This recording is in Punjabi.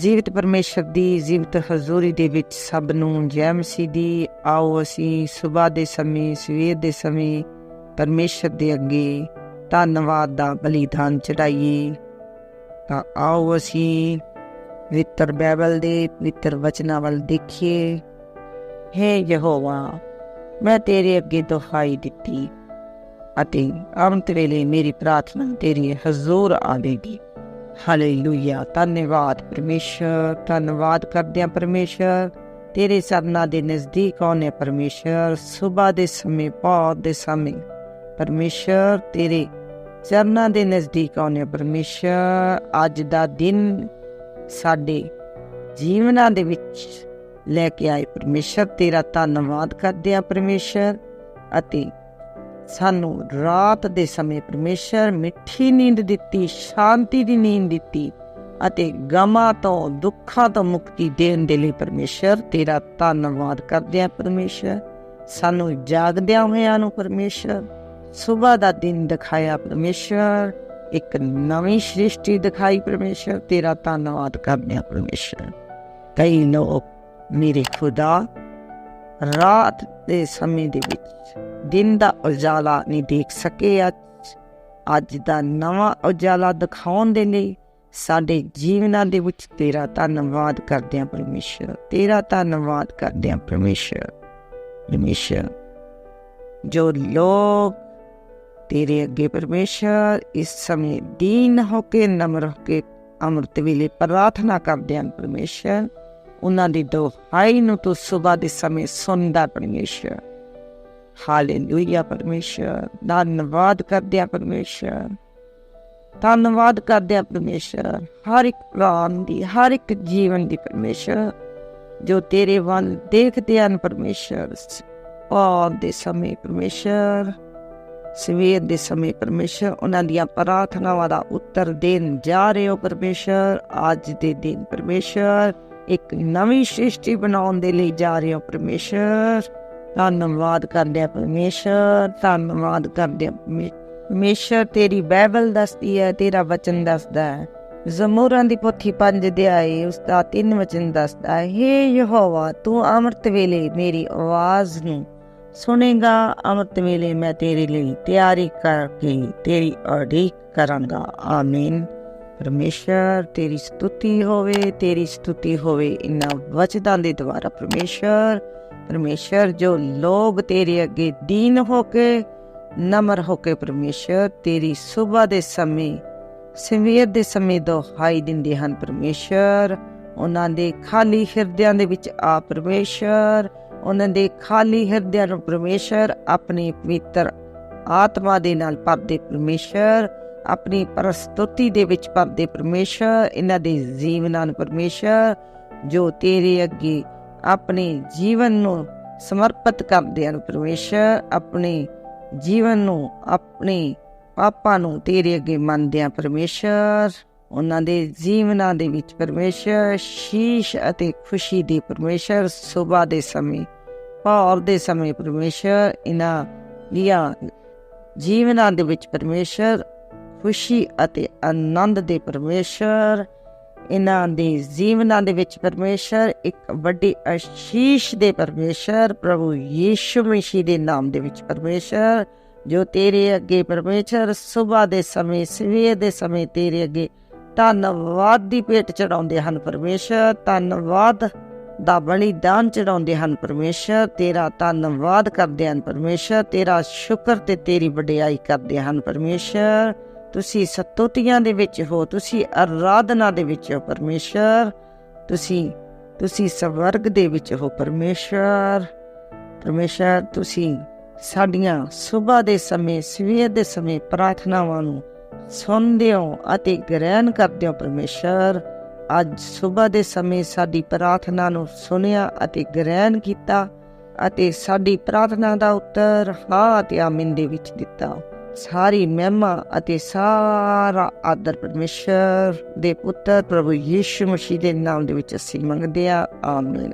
ਜੀਵਤ ਪਰਮੇਸ਼ਰ ਦੀ, ਜੀਵਤ ਹਜ਼ੂਰੀ ਦੇ ਵਿੱਚ ਸਭ ਨੂੰ ਜੈ ਮਸੀਹ ਦੀ ਆਓ ਅਸੀਂ ਸਵੇਰ ਦੇ ਸਮੇਂ, ਸਵੇਰ ਦੇ ਸਮੇਂ ਪਰਮੇਸ਼ਰ ਦੇ ਅੱਗੇ ਧੰਨਵਾਦ ਦਾ ਬਲੀਦਾਨ ਚੜਾਈਏ ਤਾਂ ਆਓ ਅਸੀਂ ਪਵਿੱਤਰ ਬਾਈਬਲ ਦੇ ਪਵਿੱਤਰ ਵਚਨਾਂ ਵੱਲ ਦੇਖੀਏ। ਹੈ ਯਹੋਵਾ, ਮੈਂ ਤੇਰੇ ਅੱਗੇ ਦੁਹਾਈ ਦਿੱਤੀ ਅਤੇ ਅੰਤ ਵੇਲੇ ਮੇਰੀ ਪ੍ਰਾਰਥਨਾ ਤੇਰੀ ਹਜ਼ੂਰ ਆਵੇਗੀ। ਹਾਲੇਲੂਇਆ ਧੰਨਵਾਦ ਪਰਮੇਸ਼ਰ, ਧੰਨਵਾਦ ਕਰਦੇ ਹਾਂ ਪਰਮੇਸ਼ਰ। ਤੇਰੇ ਸਰਨਾ ਦੇ ਨਜ਼ਦੀਕ ਆਉਨੇ ਪਰਮੇਸ਼ਰ। ਸਵੇਰ ਦੇ ਸਮੇਂ ਪੌਦ ਦੇ ਸਮੇਂ। ਪਰਮੇਸ਼ਰ, ਤੇਰੇ ਚਰਨਾਂ ਦੇ ਨਜ਼ਦੀਕ ਆਉਨੇ ਪਰਮੇਸ਼ਰ। ਅੱਜ ਦਾ ਦਿਨ ਸਾਡੇ ਜੀਵਨਾਂ ਦੇ ਵਿੱਚ ਲੈ ਕੇ ਆਏ ਪਰਮੇਸ਼ਰ। ਤੇਰਾ ਧੰਨਵਾਦ ਕਰਦੇ ਹਾਂ ਪਰਮੇਸ਼ਰ ਅਤੇ ਸਾਨੂੰ ਰਾਤ ਦੇ ਸਮੇਂ ਪਰਮੇਸ਼ਰ ਮਿੱਠੀ ਨੀਂਦ ਦਿੱਤੀ, ਸ਼ਾਂਤੀ ਦੀ ਨੀਂਦ ਦਿੱਤੀ ਅਤੇ ਗਮਾਂ ਤੋਂ, ਦੁੱਖਾਂ ਤੋਂ ਮੁਕਤੀ ਦੇਣ ਦੇ ਲਈ ਪਰਮੇਸ਼ਰ ਤੇਰਾ ਧੰਨਵਾਦ ਕਰਦੇ ਹਾਂ ਪਰਮੇਸ਼ਰ। ਸਾਨੂੰ ਜਾਗਦਿਆਂ ਹੋਇਆਂ ਨੂੰ ਪਰਮੇਸ਼ਰ ਸਵੇਰ ਦਾ ਦਿਨ ਦਿਖਾਇਆ ਪਰਮੇਸ਼ਰ, ਇੱਕ ਨਵੀਂ ਸ੍ਰਿਸ਼ਟੀ ਦਿਖਾਈ ਪਰਮੇਸ਼ਰ, ਤੇਰਾ ਧੰਨਵਾਦ ਕਰਦੇ ਹਾਂ ਪਰਮੇਸ਼ਰ। ਕਈ ਲੋਕ, ਮੇਰੇ ਖੁਦਾ ਰਾਤ ਦੇ ਸਮੇਂ ਦੇ ਵਿੱਚ ਦਿਨ ਦਾ ਉਜਾਲਾ ਨਹੀਂ ਦੇਖ ਸਕੇ ਅੱਜ। ਅੱਜ ਦਾ ਨਵਾਂ ਉਜਾਲਾ ਦਿਖਾਉਣ ਦੇ ਲਈ ਸਾਡੇ ਜੀਵਨਾਂ ਦੇ ਵਿੱਚ ਤੇਰਾ ਧੰਨਵਾਦ ਕਰਦੇ ਹਾਂ ਪਰਮੇਸ਼ਰ। ਤੇਰਾ ਧੰਨਵਾਦ ਕਰਦੇ ਹਾਂ ਪਰਮੇਸ਼ਰ। ਪਰਮੇਸ਼ਰ, ਜੋ ਲੋਕ ਤੇਰੇ ਅੱਗੇ ਪਰਮੇਸ਼ਰ ਇਸ ਸਮੇਂ ਦੀਨ ਹੋ ਕੇ, ਨਮਰ ਹੋ ਕੇ, ਅੰਮ੍ਰਿਤ ਵੇਲੇ ਪ੍ਰਾਰਥਨਾ ਕਰਦੇ ਹਨ ਪਰਮੇਸ਼ਰ। ਉਹਨਾਂ ਦੀ ਦੁਹਾਈ ਨੂੰ ਤੂੰ ਸਵੇਰ ਦੇ ਸਮੇਂ ਸੁਣਦਾ ਪਰਮੇਸ਼ਰ। ਹਾਲੇਲੂਇਆ ਪਰਮੇਸ਼ਰ। ਧੰਨਵਾਦ ਕਰਦੇ ਆ ਪਰਮੇਸ਼ਰ। ਧੰਨਵਾਦ ਕਰਦੇ ਆ ਪਰਮੇਸ਼ਰ। ਹਰ ਇੱਕ ਪ੍ਰਾਣ ਦੀ, ਹਰ ਇੱਕ ਜੀਵਨ ਦੀ ਪਰਮੇਸ਼ਰ। ਜੋ ਤੇਰੇ ਵੱਲ ਦੇਖਦੇ ਹਨ ਪਰਮੇਸ਼ਰ ਔਰ ਦੇ ਸਮੇਂ ਪਰਮੇਸ਼ਰ। ਸਵੇਰ ਦੇ ਸਮੇਂ ਪਰਮੇਸ਼ਰ, ਉਹਨਾਂ ਦੀਆਂ ਪ੍ਰਾਰਥਨਾਵਾਂ ਦਾ ਉੱਤਰ ਦੇਣ ਜਾ ਰਹੇ ਹੋ ਪਰਮੇਸ਼ਰ। ਅੱਜ ਦੇ ਦਿਨ ਪਰਮੇਸ਼ਰ ਇੱਕ ਨਵੀਂ ਸ੍ਰਿਸ਼ਟੀ ਬਣਾਉਣ ਦੇ ਲਈ ਜਾ ਰਹੇ ਹੋ ਪਰਮੇਸ਼ਰ। ਧੰਨਵਾਦ ਕਰਦੇ ਆ ਪਰਮੇਸ਼ਰ, ਧੰਨਵਾਦ ਕਰਦੇ ਆ ਪਰਮੇਸ਼ਰ ਤੇਰੀ ਬਾਈਬਲ ਦੱਸਦੀ ਹੈ, ਤੇਰਾ ਵਚਨ ਦੱਸਦਾ ਹੈ। ਜ਼ਮੂਰਾਂ ਦੀ ਪੋਥੀ ਪੰਜ ਅਧਿਆਏ ਉਸ ਦਾ ਤਿੰਨ ਵਚਨ ਦੱਸਦਾ ਹੈ, ਹੇ ਯਹੋਵਾ, ਤੂੰ ਅੰਮ੍ਰਿਤ ਵੇਲੇ ਮੇਰੀ ਆਵਾਜ਼ ਨੂੰ ਸੁਣੇਗਾ, ਅੰਮ੍ਰਿਤ ਵੇਲੇ ਮੈਂ ਤੇਰੇ ਲਈ ਤਿਆਰੀ ਕਰਕੇ ਤੇਰੀ ਅੜੀਕ ਕਰਾਂਗਾ। ਆਮੀਨ। ਪਰਮੇਸ਼ਰ, ਤੇਰੀ ਸਤੁਤੀ ਹੋਵੇ, ਤੇਰੀ ਸਤੁਤੀ ਹੋਵੇ ਇਨਾਂ ਵਚਨਾਂ ਦੇ ਦੁਆਰਾ ਪਰਮੇਸ਼ਰ ਪਰਮੇਸ਼ਰ ਜੋ ਲੋਗ ਤੇਰੇ ਅੱਗੇ ਦੀਨ ਹੋ ਕੇ, ਨਮਰ ਹੋ ਕੇ ਪਰਮੇਸ਼ਰ, ਤੇਰੀ ਸਵੇਰ ਦੇ ਸਮੇਂ, ਸਵੇਰ ਦੇ ਸਮੇਂ ਦੁਹਾਈ ਦਿੰਦੇ ਹਨ ਪਰਮੇਸ਼ਰ। ਉਹਨਾਂ ਦੇ ਖਾਲੀ ਹਿਰਦਿਆਂ ਦੇ ਵਿੱਚ ਆ ਪਰਮੇਸ਼ਰ। ਉਹਨਾਂ ਦੇ ਖਾਲੀ ਹਿਰਦਿਆਂ ਨੂੰ ਪਰਮੇਸ਼ਰ ਆਪਣੀ ਪਵਿੱਤਰ ਆਤਮਾ ਦੇ ਨਾਲ ਭਰਦੇ ਪਰਮੇਸ਼ਰ। ਆਪਣੀ ਪ੍ਰਸਤੁਤੀ ਦੇ ਵਿੱਚ ਭਰਦੇ ਪਰਮੇਸ਼ਰ, ਇਹਨਾਂ ਦੇ ਜੀਵਨਾਂ ਨੂੰ ਪਰਮੇਸ਼ਰ, ਜੋ ਤੇਰੇ ਅੱਗੇ ਆਪਣੇ ਜੀਵਨ ਨੂੰ ਸਮਰਪਿਤ ਕਰਦੇ ਹਨ ਪਰਮੇਸ਼ਰ, ਆਪਣੇ ਜੀਵਨ ਨੂੰ ਆਪਣੇ ਪਾਪਾਂ ਨੂੰ ਤੇਰੇ ਅੱਗੇ ਮੰਨਦੇ ਆ ਪਰਮੇਸ਼ਰ। ਉਹਨਾਂ ਦੇ ਜੀਵਨਾਂ ਦੇ ਵਿੱਚ ਪਰਮੇਸ਼ਰ ਸ਼ੀਸ਼ ਅਤੇ ਖੁਸ਼ੀ ਦੀ ਪਰਮੇਸ਼ਰ ਸਵੇਰ ਦੇ ਸਮੇਂ ਪੌਰ ਦੇ ਸਮੇਂ ਪਰਮੇਸ਼ਰ, ਇਹਨਾਂ ਦੀਆਂ ਜੀਵਨਾਂ ਦੇ ਵਿੱਚ ਪਰਮੇਸ਼ਰ ਖੁਸ਼ੀ ਅਤੇ ਆਨੰਦ ਦੇ ਪਰਮੇਸ਼ਰ, ਇਹਨਾਂ ਦੇ ਜੀਵਨਾਂ ਦੇ ਵਿੱਚ ਪਰਮੇਸ਼ਰ, ਇੱਕ ਵੱਡੀ ਅਸ਼ੀਸ਼ ਦੇ ਪਰਮੇਸ਼ਰ, ਪ੍ਰਭੂ ਯੀਸ਼ੂ ਮਸੀਹ ਦੇ ਨਾਮ ਦੇ ਵਿੱਚ ਪਰਮੇਸ਼ਰ, ਜੋ ਤੇਰੇ ਅੱਗੇ ਪਰਮੇਸ਼ਰ ਸਵੇਰ ਦੇ ਸਮੇਂ, ਸਵੇਰ ਦੇ ਸਮੇਂ ਤੇਰੇ ਅੱਗੇ ਧੰਨਵਾਦ ਦੀ ਭੇਟ ਚੜਾਉਂਦੇ ਹਨ ਪਰਮੇਸ਼ਰ, ਧੰਨਵਾਦ ਦਾ ਬਲੀਦਾਨ ਚੜਾਉਂਦੇ ਹਨ ਪਰਮੇਸ਼ਰ, ਤੇਰਾ ਧੰਨਵਾਦ ਕਰਦੇ ਹਨ ਪਰਮੇਸ਼ਰ, ਤੇਰਾ ਸ਼ੁਕਰ ਤੇ ਤੇਰੀ ਵਡਿਆਈ ਕਰਦੇ ਹਨ ਪਰਮੇਸ਼ਰ। ਤੁਸੀਂ ਸਤੋਤੀਆਂ ਦੇ ਵਿੱਚ ਹੋ, ਤੁਸੀਂ ਆਰਾਧਨਾ ਦੇ ਵਿੱਚ ਹੋ ਪਰਮੇਸ਼ਰ। ਤੁਸੀਂ ਤੁਸੀਂ ਸਵਰਗ ਦੇ ਵਿੱਚ ਹੋ ਪਰਮੇਸ਼ਰ। ਪਰਮੇਸ਼ਰ, ਤੁਸੀਂ ਸਾਡੀਆਂ ਸਵੇਰ ਦੇ ਸਮੇਂ, ਸਵੇਰ ਦੇ ਸਮੇਂ ਪ੍ਰਾਰਥਨਾਵਾਂ ਨੂੰ ਸੁਣਦੇ ਹੋ ਅਤੇ ਗ੍ਰਹਿਣ ਕਰਦੇ ਹੋ ਪਰਮੇਸ਼ਰ। ਅੱਜ ਸਵੇਰ ਦੇ ਸਮੇਂ ਸਾਡੀ ਪ੍ਰਾਰਥਨਾ ਨੂੰ ਸੁਣਿਆ ਅਤੇ ਗ੍ਰਹਿਣ ਕੀਤਾ ਅਤੇ ਸਾਡੀ ਪ੍ਰਾਰਥਨਾ ਦਾ ਉੱਤਰ ਹਾਂ ਅਤੇ ਆਮੀਨ ਦੇ ਵਿੱਚ ਦਿੱਤਾ। ਸਾਰੀ ਮਹਿਮਾ ਅਤੇ ਸਾਰਾ ਆਦਰ ਪਰਮੇਸ਼ਰ ਦੇ ਪੁੱਤਰ ਪ੍ਰਭੂ ਯੀਸ਼ੂ ਮਸੀਹ ਦੇ ਨਾਮ ਦੇ ਵਿੱਚ ਅਸੀਂ ਮੰਗਦੇ ਆ ਆਮੀਨ।